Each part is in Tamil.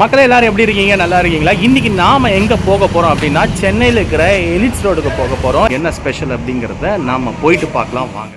மக்களே எல்லாரும் எப்படி இருக்கீங்க? நல்லா இருக்கீங்களா? இன்னைக்கு நாம எங்க போக போறோம் அப்படின்னா சென்னையில் இருக்கிற எலிட்ஸ் ரோடுக்கு போக போறோம். என்ன ஸ்பெஷல் அப்படிங்கிறத நாம போயிட்டு பார்க்கலாம். வாங்க.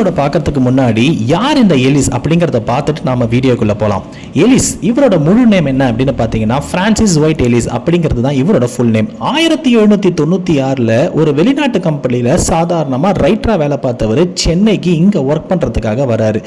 எலிஸரோட பார்க்கறதுக்கு முன்னாடி யார் இந்த எலிஸ் அப்படிங்கிறத பார்த்துட்டு நாம வீடியோக்குள்ளே போகலாம் எலிஸ் இவரோட முழு நேம் என்ன அப்படின்னு பார்த்தீங்கன்னா ஃப்ரான்சிஸ் ஒயிட் எலிஸ் அப்படிங்கிறது தான் இவரோட ஃபுல் நேம் ஆயிரத்தி எழுநூற்றி தொண்ணூற்றி ஆறில் ஒரு வெளிநாட்டு கம்பெனியில் சாதாரணமாக ரைட்டராக வேலை பார்த்தவர் சென்னைக்கு இங்கே ஒர்க் பண்ணுறதுக்காக வராரு.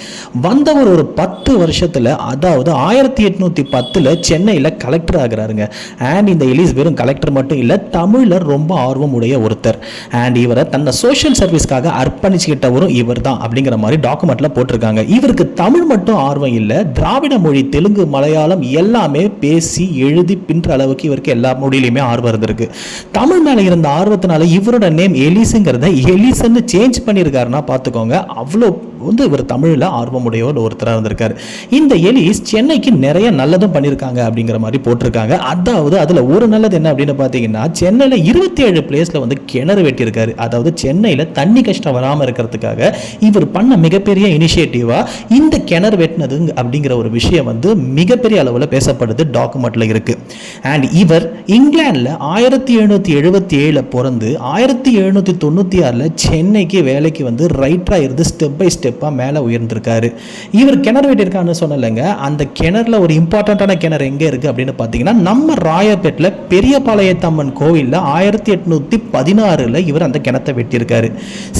வந்தவர் ஒரு பத்து வருஷத்தில் அதாவது ஆயிரத்தி எட்நூற்றி பத்தில் சென்னையில் கலெக்டர் ஆகிறாருங்க. அண்ட் இந்த எலிஸ் வெறும் கலெக்டர் மட்டும் இல்லை தமிழில் ரொம்ப ஆர்வம் உடைய ஒருத்தர். அண்ட் இவரை தன்னை சோஷியல் சர்வீஸ்க்காக அர்ப்பணிச்சுக்கிட்டவரும் இவர் தான் அப்படிங்கிற மாதிரி டாக்குமெண்ட்ல போட்டிருக்காங்க. இவருக்கு தமிழ் மட்டும் ஆர்வம் இல்லை திராவிட மொழி தெலுங்கு மலையாளம் எல்லாமே பேசி எழுதி பின்ற அளவுக்கு இவருக்கு எல்லா மொழியிலையுமே ஆர்வம் இருந்திருக்கு. தமிழ் மேலே இருந்த ஆர்வத்தினால இவரோட நேம் எலிஸுங்கிறத எலிசன்னு சேஞ்ச் பண்ணியிருக்காருன்னா பார்த்துக்கோங்க அவ்வளோ வந்து இவர் தமிழில் ஆர்வமுடையவர் ஒருத்தராக இருந்திருக்காரு. இந்த எலிஸ் சென்னைக்கு நிறைய நல்லதும் பண்ணியிருக்காங்க அப்படிங்கிற மாதிரி போட்டிருக்காங்க. அதாவது அதில் ஒரு நல்லது என்ன அப்படின்னு பார்த்தீங்கன்னா சென்னையில் இருபத்தி ஏழு பிளேஸில் வந்து கிணறு வெட்டியிருக்காரு. அதாவது சென்னையில் தண்ணி கஷ்டம் வராமல் இருக்கிறதுக்காக இவர் பண்ண மிகப்பெரிய இனிஷியேட்டிவாக இந்த கிணறு வெட்டினது அப்படிங்கிற ஒரு விஷயம் வந்து மிகப்பெரிய அளவில் பேசப்படுது டாக்குமெண்ட்டில் இருக்குது அண்ட் இவர் இங்கிலாந்தில் ஆயிரத்தி எழுநூற்றி எழுபத்தி ஏழில் பிறந்து ஆயிரத்தி எழுநூற்றி தொண்ணூற்றி ஆறில் சென்னைக்கு வேலைக்கு வந்து ரைட்டராக இருந்து ஸ்டெப் பை ஸ்டெப்பாக மேலே உயர்ந்திருக்காரு. இவர் கிணறு வெட்டியிருக்கான்னு சொன்னலைங்க அந்த கிணறுல ஒரு இம்பார்ட்டண்ட்டான கிணறு எங்கே இருக்குது அப்படின்னு பார்த்தீங்கன்னா நம்ம ராயப்பேட்டில் பெரியபாளையத்தம்மன் கோவிலில் ஆயிரத்தி எட்நூற்றி பதினாறில் இவர் அந்த கிணத்தை வெட்டியிருக்காரு.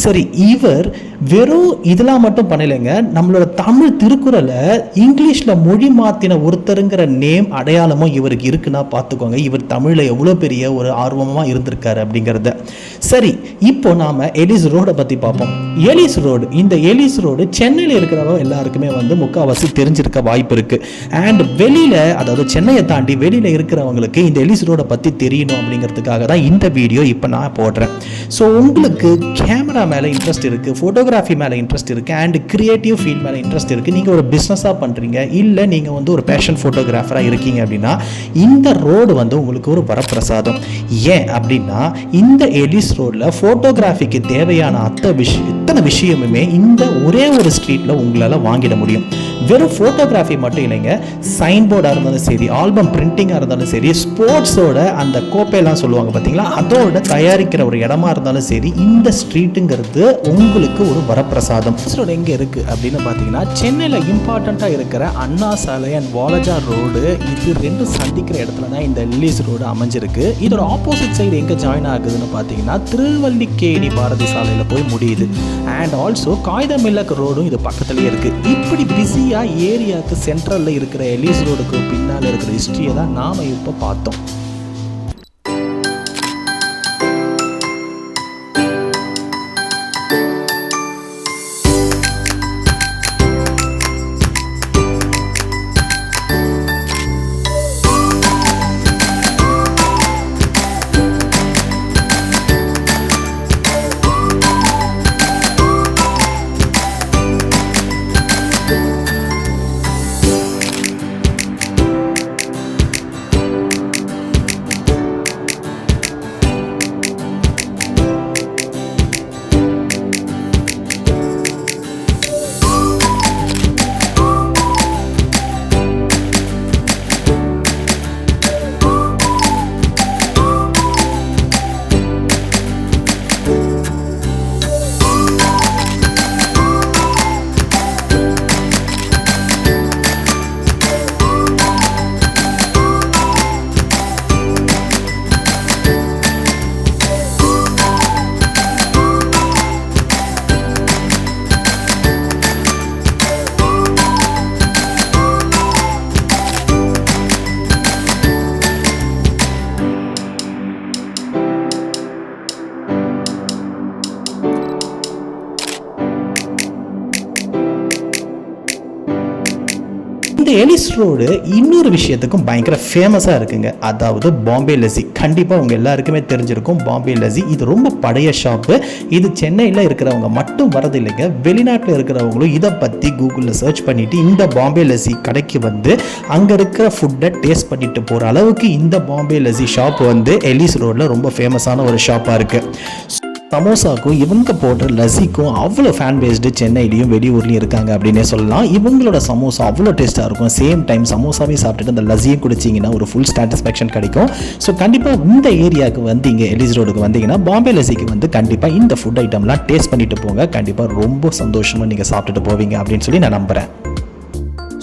சரி இவர் வெறும் இதெல்லாம் மட்டும் பண்ணலைங்க. நம்மளோட தமிழ் திருக்குறளை இங்கிலீஷில் மொழி மாற்றின ஒருத்தருங்கிற நேம் அடையாளமும் இவருக்கு இருக்குன்னா பார்த்துக்கோங்க இவர் தமிழில் எவ்வளோ பெரிய ஒரு ஆர்வமாக இருந்திருக்காரு அப்படிங்கிறத. சரி இப்போ நாம் எலிஸ் ரோடை பற்றி பார்ப்போம். எலிஸ் ரோடு இந்த எலிஸ் ரோடு சென்னையில் இருக்கிறவங்க எல்லாருக்குமே வந்து முக்கால்வாசி தெரிஞ்சிருக்க வாய்ப்பு இருக்குது அண்ட் வெளியில் அதாவது சென்னையை தாண்டி வெளியில் இருக்கிறவங்களுக்கு இந்த எலிஸ் ரோடை பற்றி தெரியணும் அப்படிங்கிறதுக்காக தான் இந்த வீடியோ இப்போ நான் போடுறேன். ஸோ உங்களுக்கு கேமரா மேலே இன்ட்ரெஸ்ட் இருக்குது ஃபோட்டோகிராஃபி மேலே இன்ட்ரெஸ்ட் இருக்குது அண்ட் கிரியேட்டிவ் ஃபீல்ட் மேலே இன்ட்ரெஸ்ட் இருக்குது நீங்கள் ஒரு பிஸ்னஸாக பண்ணுறீங்க இல்லை நீங்கள் வந்து ஒரு பேஷன் ஃபோட்டோகிராஃபராக இருக்கீங்க அப்படின்னா இந்த ரோடு வந்து உங்களுக்கு ஒரு வரப்பிரசாதம். ஏன் அப்படின்னா இந்த எலிஸ் ரோடில் ஃபோட்டோகிராஃபிக்கு தேவையான அத்த விஷயம் இத்தனை விஷயமுமே இந்த ஒரே ஒரு ஸ்ட்ரீட்டில் உங்களால் வாங்கிட முடியும். வெறும் ஃபோட்டோகிராஃபி மட்டும் இல்லைங்க சைன் போர்டாக இருந்தாலும் சரி ஆல்பம் பிரிண்டிங்காக இருந்தாலும் சரி ஸ்போர்ட்ஸோட அந்த கோப்பையெல்லாம் சொல்லுவாங்க பார்த்தீங்களா அதோட தயாரிக்கிற ஒரு இடமா இருந்தாலும் சரி இந்த ஸ்ட்ரீட்டுங்கிறது உங்களுக்கு ஒரு வரப்பிரசாதம். ரோடு எங்கே இருக்குது அப்படின்னு பார்த்தீங்கன்னா சென்னையில் இம்பார்ட்டண்ட்டாக இருக்கிற அண்ணா சாலை அண்ட் வாலஜா ரோடு இது ரெண்டும் சந்திக்கிற இடத்துல தான் இந்த எல்லிஸ் ரோடு அமைஞ்சிருக்கு. இதோட ஆப்போசிட் சைடு எங்கே ஜாயின் ஆகுதுன்னு பார்த்தீங்கன்னா திருவல்லிக்கேணி பாரதி சாலையில் போய் முடியுது. அண்ட் ஆல்சோ காகிதமில்லக் ரோடும் இது பக்கத்துலேயே இருக்குது இப்படி பிஸியாக ஏரியாவுக்கு சென்ட்ரலில் இருக்கிற எலிஸ் ரோடுக்கு பின்னால் இருக்கிற ஹிஸ்ட்ரியை தான் நாம் இப்போ பார்த்தோம். இந்த எலிஸ் ரோடு இன்னொரு விஷயத்துக்கும் பயங்கர ஃபேமஸாக இருக்குங்க. அதாவது பாம்பே லஸ்ஸி கண்டிப்பாக உங்கள் எல்லாருக்குமே தெரிஞ்சிருக்கும் பாம்பே லஸ்ஸி இது ரொம்ப பழைய ஷாப்பு இது சென்னையில் இருக்கிறவங்க மட்டும் வரது இல்லைங்க. வெளிநாட்டில் இருக்கிறவங்களும் இதை பற்றி கூகுளில் சர்ச் பண்ணிவிட்டு இந்த பாம்பே லஸ்ஸி கடைக்கு வந்து அங்கே இருக்கிற ஃபுட்டை டேஸ்ட் பண்ணிட்டு போகிற அளவுக்கு இந்த பாம்பே லஸ்ஸி ஷாப் வந்து எலிஸ் ரோடில் ரொம்ப ஃபேமஸான ஒரு ஷாப்பாக இருக்குது சமோசாக்கும் இவங்க போடுற லஸ்ஸிக்கும் அவ்வளோ ஃபேன் பேஸ்டு சென்னையிலையும் வெளியூர்லையும் இருக்காங்க அப்படின்னே சொல்லலாம். இவங்களோட சமோசா அவ்வளோ டேஸ்ட்டாக இருக்கும். சேம் டைம் சமோசாவே சாப்பிட்டுட்டு அந்த லஸ்ஸியும் குடிச்சிங்கன்னா ஒரு ஃபுல் சாட்டிஸ்ஃபேக்ஷன் கிடைக்கும். ஸோ கண்டிப்பாக இந்த ஏரியாவுக்கு வந்து இங்கே எலிஸ் ரோடுக்கு வந்தீங்கன்னா பாம்பே லஸ்ஸிக்கு வந்து கண்டிப்பாக இந்த ஃபுட் ஐட்டம்லாம் டேஸ்ட் பண்ணிட்டு போங்க. கண்டிப்பாக ரொம்ப சந்தோஷமாக நீங்கள் சாப்பிட்டுட்டு போவீங்க அப்படின்னு சொல்லி நான் நம்புகிறேன்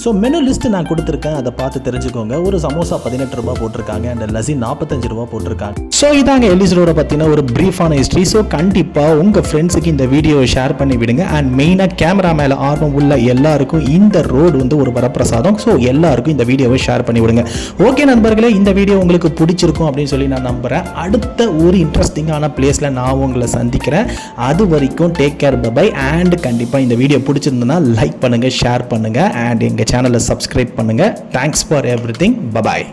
ஸோ மெனு லிஸ்ட் நான் கொடுத்துருக்கேன். அதை பார்த்து தெரிஞ்சுக்கோங்க. ஒரு சமோசா பதினெட்டு ரூபா போட்டிருக்காங்க. அண்ட் லசி நாற்பத்தஞ்சு ரூபா போட்டிருக்காங்க. ஸோ இதாங்க எலிஸ் ரோட பற்றின ஒரு ப்ரீஃபான ஹிஸ்ட்ரி ஸோ கண்டிப்பாக உங்கள் ஃப்ரெண்ட்ஸுக்கு இந்த வீடியோவை ஷேர் பண்ணி விடுங்க. அண்ட் மெயினாக கேமரா மேலே ஆர்வம் உள்ள எல்லாருக்கும் இந்த ரோடு வந்து ஒரு வரப்பிரசாதம். ஸோ எல்லாருக்கும் இந்த வீடியோவை ஷேர் பண்ணி விடுங்க. ஓகே நண்பர்களே இந்த வீடியோ உங்களுக்கு பிடிச்சிருக்கும் அப்படின்னு சொல்லி நான் நம்புகிறேன் அடுத்த ஒரு இன்ட்ரெஸ்டிங்கான பிளேஸில் நான் உங்களை சந்திக்கிறேன். அது வரைக்கும் டேக் கேர் பை அண்ட் கண்டிப்பாக இந்த வீடியோ பிடிச்சிருந்ததுன்னா லைக் பண்ணுங்கள் ஷேர் பண்ணுங்கள் அண்ட் எங்கள் சேனலை சப்ஸ்கிரைப் பண்ணுங்கள் thanks for everything bye bye